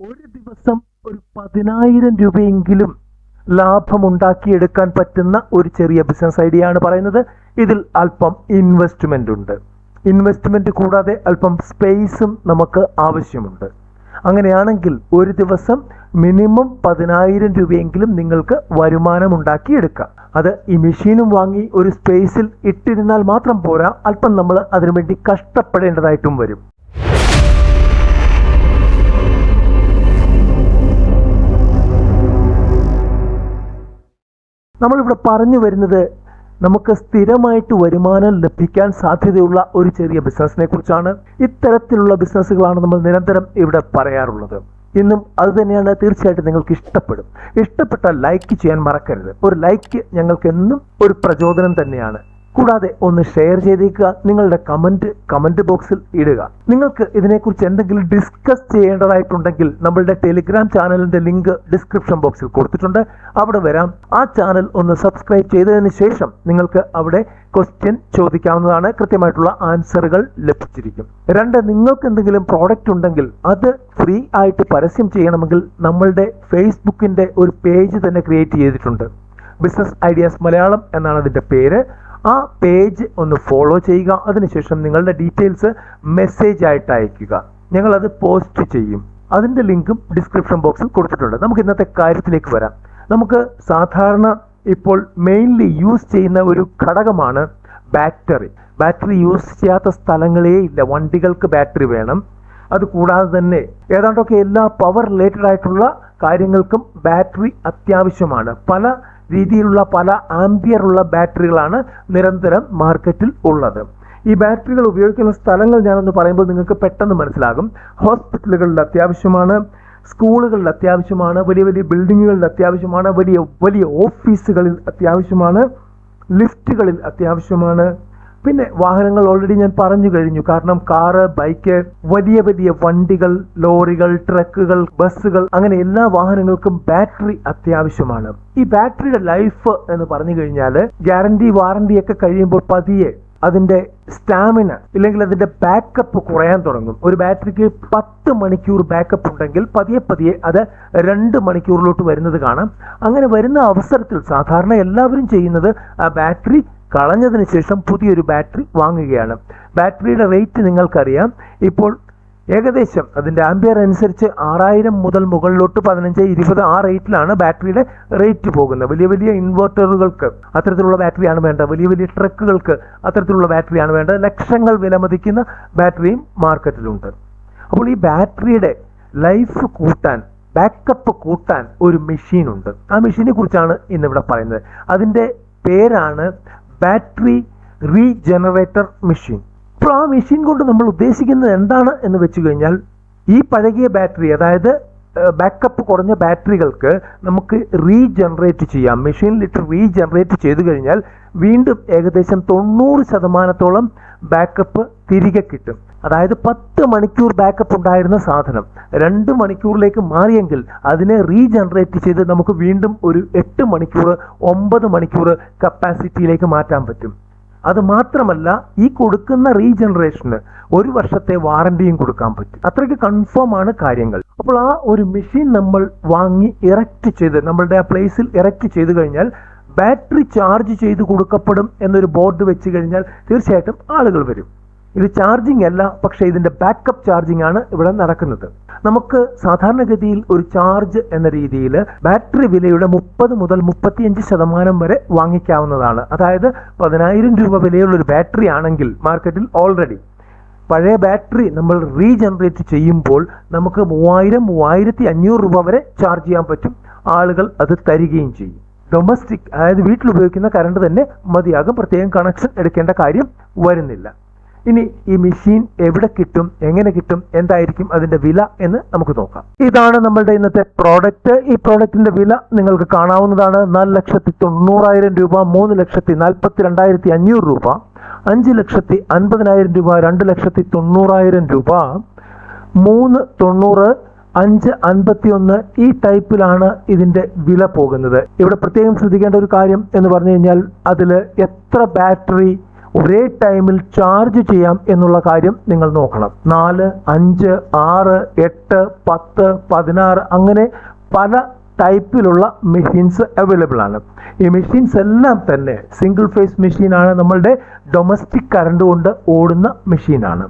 ഒരു ദിവസം ഒരു പതിനായിരം രൂപയെങ്കിലും ലാഭമുണ്ടാക്കിയെടുക്കാൻ പറ്റുന്ന ഒരു ചെറിയ ബിസിനസ് ഐഡിയ ആണ് പറയുന്നത്. ഇതിൽ അല്പം ഇൻവെസ്റ്റ്മെന്റ് ഉണ്ട്. ഇൻവെസ്റ്റ്മെന്റ് കൂടാതെ അല്പം സ്പേസും നമുക്ക് ആവശ്യമുണ്ട്. അങ്ങനെയാണെങ്കിൽ ഒരു ദിവസം മിനിമം പതിനായിരം രൂപയെങ്കിലും നിങ്ങൾക്ക് വരുമാനം ഉണ്ടാക്കിയെടുക്കാം അത് ഈ മെഷീനും വാങ്ങി ഒരു സ്പേസിൽ ഇട്ടിരുന്നാൽ മാത്രം പോരാ. അല്പം നമ്മൾ അതിനുവേണ്ടി കഷ്ടപ്പെടേണ്ടതായിട്ടും വരും. നമ്മളിവിടെ പറഞ്ഞു വരുന്നത് നമുക്ക് സ്ഥിരമായിട്ട് വരുമാനം ലഭിക്കാൻ സാധ്യതയുള്ള ഒരു ചെറിയ ബിസിനസ്സിനെ കുറിച്ചാണ്. ഇത്തരത്തിലുള്ള ബിസിനസ്സുകളാണ് നമ്മൾ നിരന്തരം ഇവിടെ പറയാറുള്ളത്. ഇന്നും അത് തന്നെയാണ് തീർച്ചയായിട്ടും നിങ്ങൾക്ക് ഇഷ്ടപ്പെടും. ഇഷ്ടപ്പെട്ട ലൈക്ക് ചെയ്യാൻ മറക്കരുത്. ഒരു ലൈക്ക് ഞങ്ങൾക്ക് എന്നും ഒരു പ്രചോദനം തന്നെയാണ്. കൂടാതെ ഒന്ന് ഷെയർ ചെയ്തേക്കുക. നിങ്ങളുടെ കമന്റ് കമന്റ് ബോക്സിൽ ഇടുക. നിങ്ങൾക്ക് ഇതിനെക്കുറിച്ച് എന്തെങ്കിലും ഡിസ്കസ് ചെയ്യേണ്ടതായിട്ടുണ്ടെങ്കിൽ നമ്മളുടെ ടെലിഗ്രാം ചാനലിന്റെ ലിങ്ക് ഡിസ്ക്രിപ്ഷൻ ബോക്സിൽ കൊടുത്തിട്ടുണ്ട്. അവിടെ വരാം. ആ ചാനൽ ഒന്ന് സബ്സ്ക്രൈബ് ചെയ്തതിന് ശേഷം നിങ്ങൾക്ക് അവിടെ ക്വസ്റ്റ്യൻ ചോദിക്കാവുന്നതാണ്. കൃത്യമായിട്ടുള്ള ആൻസറുകൾ ലഭിച്ചിരിക്കും. രണ്ട് നിങ്ങൾക്ക് എന്തെങ്കിലും പ്രോഡക്റ്റ് ഉണ്ടെങ്കിൽ അത് ഫ്രീ ആയിട്ട് പരസ്യം ചെയ്യണമെങ്കിൽ നമ്മളുടെ ഫേസ്ബുക്കിന്റെ ഒരു പേജ് തന്നെ ക്രിയേറ്റ് ചെയ്തിട്ടുണ്ട്. ബിസിനസ് ഐഡിയാസ് മലയാളം എന്നാണ് അതിന്റെ പേര്. ആ പേജ് ഒന്ന് ഫോളോ ചെയ്യുക. അതിനുശേഷം നിങ്ങളുടെ ഡീറ്റെയിൽസ് മെസ്സേജ് ആയിട്ട് അയക്കുക ഞങ്ങളത് പോസ്റ്റ് ചെയ്യും. അതിന്റെ ലിങ്കും ഡിസ്ക്രിപ്ഷൻ ബോക്സിൽ കൊടുത്തിട്ടുണ്ട്. നമുക്ക് ഇന്നത്തെ കാര്യത്തിലേക്ക് വരാം. നമുക്ക് സാധാരണ ഇപ്പോൾ മെയിൻലി യൂസ് ചെയ്യുന്ന ഒരു ഘടകമാണ് ബാറ്ററി ബാറ്ററി യൂസ് ചെയ്യാത്ത സ്ഥലങ്ങളേ ഇല്ല. വണ്ടികൾക്ക് ബാറ്ററി വേണം. അത് കൂടാതെ തന്നെ ഏതാണ്ടൊക്കെ എല്ലാ പവർ റിലേറ്റഡ് ആയിട്ടുള്ള കാര്യങ്ങൾക്കും ബാറ്ററി അത്യാവശ്യമാണ്. പല രീതിയിലുള്ള പല ആംബിയർ ഉള്ള ബാറ്ററികളാണ് നിരന്തരം മാർക്കറ്റിൽ ഉള്ളത്. ഈ ബാറ്ററികൾ ഉപയോഗിക്കുന്ന സ്ഥലങ്ങൾ ഞാനൊന്ന് പറയുമ്പോൾ നിങ്ങൾക്ക് പെട്ടെന്ന് മനസ്സിലാകും. ഹോസ്പിറ്റലുകളിൽ അത്യാവശ്യമാണ് സ്കൂളുകളിൽ അത്യാവശ്യമാണ് വലിയ വലിയ ബിൽഡിങ്ങുകളിൽ അത്യാവശ്യമാണ് വലിയ വലിയ ഓഫീസുകളിൽ അത്യാവശ്യമാണ് ലിഫ്റ്റുകളിൽ അത്യാവശ്യമാണ്. പിന്നെ വാഹനങ്ങൾ ഓൾറെഡി ഞാൻ പറഞ്ഞു കഴിഞ്ഞു. കാരണം കാറ് ബൈക്ക് വലിയ വലിയ വണ്ടികൾ ലോറികൾ ട്രക്കുകൾ ബസ്സുകൾ അങ്ങനെ എല്ലാ വാഹനങ്ങൾക്കും ബാറ്ററി അത്യാവശ്യമാണ്. ഈ ബാറ്ററിയുടെ ലൈഫ് എന്ന് പറഞ്ഞു കഴിഞ്ഞാൽ ഗ്യാരണ്ടി വാറണ്ടി ഒക്കെ കഴിയുമ്പോൾ പതിയെ അതിന്റെ സ്റ്റാമിന ഇല്ലെങ്കിൽ അതിന്റെ ബാക്കപ്പ് കുറയാൻ തുടങ്ങും. ഒരു ബാറ്ററിക്ക് പത്ത് മണിക്കൂർ ബാക്കപ്പ് ഉണ്ടെങ്കിൽ പതിയെ പതിയെ അത് രണ്ട് മണിക്കൂറിലോട്ട് വരുന്നത് കാണാം. അങ്ങനെ വരുന്ന അവസരത്തിൽ സാധാരണ എല്ലാവരും ചെയ്യുന്നത് ആ ബാറ്ററി കളഞ്ഞതിന് ശേഷം പുതിയൊരു ബാറ്ററി വാങ്ങുകയാണ്. ബാറ്ററിയുടെ റേറ്റ് നിങ്ങൾക്കറിയാം. ഇപ്പോൾ ഏകദേശം അതിന്റെ ആംബിയർ അനുസരിച്ച് ആറായിരം മുതൽ മുകളിലോട്ട് പതിനഞ്ച് ഇരുപത് ആ റേറ്റിലാണ് ബാറ്ററിയുടെ റേറ്റ് പോകുന്നത്. വലിയ വലിയ ഇൻവെർട്ടറുകൾക്ക് അത്തരത്തിലുള്ള ബാറ്ററിയാണ് വേണ്ടത്. വലിയ വലിയ ട്രക്കുകൾക്ക് അത്തരത്തിലുള്ള ബാറ്ററിയാണ് വേണ്ടത്. ലക്ഷങ്ങൾ വിലമതിക്കുന്ന ബാറ്ററിയും മാർക്കറ്റിലുണ്ട്. അപ്പോൾ ഈ ബാറ്ററിയുടെ ലൈഫ് കൂട്ടാൻ ബാക്കപ്പ് കൂട്ടാൻ ഒരു മെഷീനുണ്ട്. ആ മെഷീനെ കുറിച്ചാണ് ഇന്നിവിടെ പറയുന്നത്. അതിന്റെ പേരാണ് ബാറ്ററി റീജനറേറ്റർ മെഷീൻ. അപ്പോൾ ആ മെഷീൻ കൊണ്ട് നമ്മൾ ഉദ്ദേശിക്കുന്നത് എന്താണ് എന്ന് വെച്ച് കഴിഞ്ഞാൽ ഈ പഴകിയ ബാറ്ററി അതായത് ബാക്കപ്പ് കുറഞ്ഞ ബാറ്ററികൾക്ക് നമുക്ക് റീജനറേറ്റ് ചെയ്യാം. മെഷീനിലിട്ട് റീജനറേറ്റ് ചെയ്തു കഴിഞ്ഞാൽ വീണ്ടും ഏകദേശം തൊണ്ണൂറ് ശതമാനത്തോളം ബാക്കപ്പ് തിരികെ കിട്ടും. അതായത് പത്ത് മണിക്കൂർ ബാക്കപ്പ് ഉണ്ടായിരുന്ന സാധനം. രണ്ട് മണിക്കൂറിലേക്ക് മാറിയെങ്കിൽ അതിനെ റീജനറേറ്റ് ചെയ്ത് നമുക്ക് വീണ്ടും ഒരു എട്ട് മണിക്കൂർ ഒമ്പത് മണിക്കൂർ കപ്പാസിറ്റിയിലേക്ക് മാറ്റാൻ പറ്റും. അത് മാത്രമല്ല ഈ കൊടുക്കുന്ന റീജനറേഷന് ഒരു വർഷത്തെ വാറണ്ടിയും കൊടുക്കാൻ പറ്റും. അത്രയ്ക്ക് കൺഫേം ആണ് കാര്യങ്ങൾ. അപ്പോൾ ആ ഒരു മെഷീൻ നമ്മൾ വാങ്ങി ഇറക്റ്റ് ചെയ്ത് നമ്മളുടെ ആ പ്ലേസിൽ ഇറക്റ്റ് ചെയ്ത് കഴിഞ്ഞാൽ ബാറ്ററി ചാർജ് ചെയ്ത് കൊടുക്കപ്പെടും എന്നൊരു ബോർഡ് വെച്ച് കഴിഞ്ഞാൽ തീർച്ചയായിട്ടും ആളുകൾ വരും. ഇത് ചാർജിംഗ് അല്ല പക്ഷേ ഇതിന്റെ ബാക്കപ്പ് ചാർജിംഗ് ആണ് ഇവിടെ നടക്കുന്നത്. നമുക്ക് സാധാരണഗതിയിൽ ഒരു ചാർജ് എന്ന രീതിയിൽ ബാറ്ററി വിലയുടെ മുപ്പത് മുതൽ മുപ്പത്തിയഞ്ച് ശതമാനം വരെ വാങ്ങിക്കാവുന്നതാണ്. അതായത് പതിനായിരം രൂപ വിലയുള്ള ഒരു ബാറ്ററി ആണെങ്കിൽ മാർക്കറ്റിൽ ഓൾറെഡി പഴയ ബാറ്ററി നമ്മൾ റീജനറേറ്റ് ചെയ്യുമ്പോൾ നമുക്ക് മൂവായിരം മൂവായിരത്തി അഞ്ഞൂറ് രൂപ വരെ ചാർജ് ചെയ്യാൻ പറ്റും. ആളുകൾ അത് തരികയും ചെയ്യും. ഡൊമസ്റ്റിക് അതായത് വീട്ടിൽ ഉപയോഗിക്കുന്ന കറണ്ട് തന്നെ മതിയാകും. പ്രത്യേകം കണക്ഷൻ എടുക്കേണ്ട കാര്യം വരുന്നില്ല. ഇനി ഈ മെഷീൻ എവിടെ കിട്ടും എങ്ങനെ കിട്ടും എന്തായിരിക്കും അതിന്റെ വില എന്ന് നമുക്ക് നോക്കാം. ഇതാണ് നമ്മളുടെ ഇന്നത്തെ പ്രോഡക്റ്റ് ഈ പ്രോഡക്റ്റിന്റെ വില നിങ്ങൾക്ക് കാണാവുന്നതാണ് നാല് ലക്ഷത്തി തൊണ്ണൂറായിരം രൂപ മൂന്ന് ലക്ഷത്തി നാൽപ്പത്തി രണ്ടായിരത്തി അഞ്ഞൂറ് രൂപ അഞ്ച് ലക്ഷത്തി അൻപതിനായിരം രൂപ രണ്ട് ലക്ഷത്തി തൊണ്ണൂറായിരം രൂപ മൂന്ന് തൊണ്ണൂറ് അഞ്ച് അൻപത്തി ഒന്ന് ഈ ടൈപ്പിലാണ് ഇതിന്റെ വില പോകുന്നത്. ഇവിടെ പ്രത്യേകം ശ്രദ്ധിക്കേണ്ട ഒരു കാര്യം എന്ന് പറഞ്ഞു കഴിഞ്ഞാൽ അതിൽ എത്ര ബാറ്ററി ഒരേ ടൈമിൽ ചാർജ് ചെയ്യാം എന്നുള്ള കാര്യം നിങ്ങൾ നോക്കണം. നാല് അഞ്ച് ആറ് എട്ട് പത്ത് പതിനാറ് അങ്ങനെ പല ടൈപ്പിലുള്ള മെഷീൻസ് അവൈലബിൾ ആണ്. ഈ മെഷീൻസ് എല്ലാം തന്നെ സിംഗിൾ ഫേസ് മെഷീനാണ് നമ്മളുടെ ഡൊമസ്റ്റിക് കറണ്ട് കൊണ്ട് ഓടുന്ന മെഷീനാണ്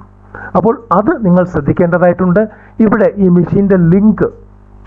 അപ്പോൾ അത് നിങ്ങൾ ശ്രദ്ധിക്കേണ്ടതായിട്ടുണ്ട്. ഇവിടെ ഈ മെഷീന്റെ ലിങ്ക്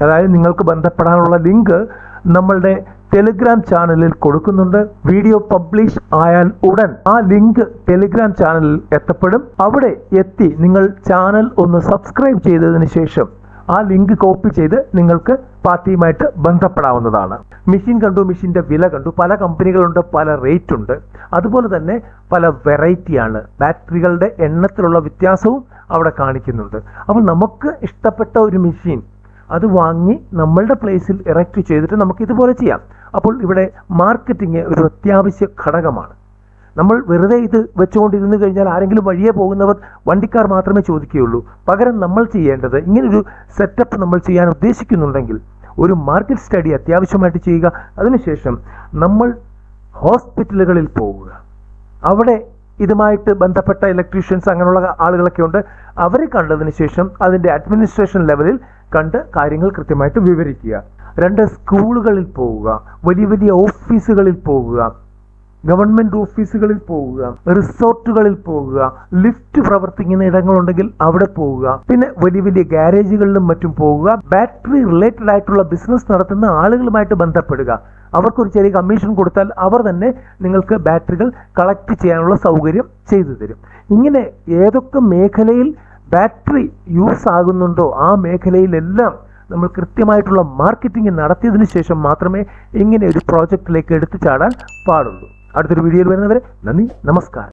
അതായത് നിങ്ങൾക്ക് ബന്ധപ്പെടാനുള്ള ലിങ്ക് നമ്മളുടെ ടെലിഗ്രാം ചാനലിൽ കൊടുക്കുന്നുണ്ട്. വീഡിയോ പബ്ലിഷ് ആയാൽ ഉടൻ ആ ലിങ്ക് ടെലിഗ്രാം ചാനലിൽ എത്തപ്പെടും. അവിടെ എത്തി നിങ്ങൾ ചാനൽ ഒന്ന് സബ്സ്ക്രൈബ് ചെയ്തതിന് ശേഷം ആ ലിങ്ക് കോപ്പി ചെയ്ത് നിങ്ങൾക്ക് പാർട്ടിയുമായിട്ട് ബന്ധപ്പെടാവുന്നതാണ്. മെഷീൻ കണ്ടു മെഷീന്റെ വില കണ്ടു. പല കമ്പനികളുണ്ട് പല റേറ്റ് ഉണ്ട് അതുപോലെ തന്നെ പല വെറൈറ്റിയാണ്. ബാറ്ററികളുടെ എണ്ണത്തിലുള്ള വ്യത്യാസവും അവിടെ കാണിക്കുന്നുണ്ട്. അപ്പോൾ നമുക്ക് ഇഷ്ടപ്പെട്ട ഒരു മെഷീൻ അത് വാങ്ങി നമ്മളുടെ പ്ലേസിൽ ഇറക്റ്റ് ചെയ്തിട്ട് നമുക്ക് ഇതുപോലെ ചെയ്യാം. അപ്പോൾ ഇവിടെ മാർക്കറ്റിംഗ് ഒരു അത്യാവശ്യ ഘടകമാണ്. നമ്മൾ വെറുതെ ഇത് വെച്ചുകൊണ്ടിരുന്നു കഴിഞ്ഞാൽ ആരെങ്കിലും വഴിയെ പോകുന്നവർ വണ്ടിക്കാർ മാത്രമേ ചോദിക്കുകയുള്ളൂ. പകരം നമ്മൾ ചെയ്യേണ്ടത് ഇങ്ങനൊരു സെറ്റപ്പ് നമ്മൾ ചെയ്യാൻ ഉദ്ദേശിക്കുന്നുണ്ടെങ്കിൽ ഒരു മാർക്കറ്റ് സ്റ്റഡി അത്യാവശ്യമായിട്ട് ചെയ്യുക. അതിനുശേഷം നമ്മൾ ഹോസ്പിറ്റലുകളിൽ പോവുക. അവിടെ ഇതുമായിട്ട് ബന്ധപ്പെട്ട ഇലക്ട്രീഷ്യൻസ് അങ്ങനെയുള്ള ആളുകളൊക്കെ ഉണ്ട്. അവരെ കണ്ടതിന് ശേഷം അതിന്റെ അഡ്മിനിസ്ട്രേഷൻ ലെവലിൽ കണ്ട് കാര്യങ്ങൾ കൃത്യമായിട്ട് വിവരിക്കുക. രണ്ട് സ്കൂളുകളിൽ പോവുക വലിയ വലിയ ഓഫീസുകളിൽ പോവുക ഗവൺമെന്റ് ഓഫീസുകളിൽ പോവുക റിസോർട്ടുകളിൽ പോവുക ലിഫ്റ്റ് പ്രവർത്തിക്കുന്ന ഇടങ്ങളുണ്ടെങ്കിൽ അവിടെ പോവുക പിന്നെ വലിയ വലിയ ഗാരേജുകളിലും മറ്റും പോവുക ബാറ്ററി റിലേറ്റഡ് ആയിട്ടുള്ള ബിസിനസ് നടത്തുന്ന ആളുകളുമായിട്ട് ബന്ധപ്പെടുക. അവർക്കൊരു ചെറിയ കമ്മീഷൻ കൊടുത്താൽ അവർ തന്നെ നിങ്ങൾക്ക് ബാറ്ററികൾ കളക്ട് ചെയ്യാനുള്ള സൗകര്യം ചെയ്തു തരും. ഇങ്ങനെ ഏതൊക്കെ മേഖലയിൽ ബാറ്ററി യൂസ് ആകുന്നുണ്ടോ ആ മേഖലയിലെല്ലാം നമ്മൾ കൃത്യമായിട്ടുള്ള മാർക്കറ്റിംഗ് നടത്തിയതിനു ശേഷം മാത്രമേ ഇങ്ങനെ ഒരു പ്രോജക്റ്റിലേക്ക് എടുത്തു ചാടാൻ പാടുള്ളൂ. അടുത്തൊരു വീഡിയോയിൽ വരുന്നവരെ നന്ദി നമസ്കാരം.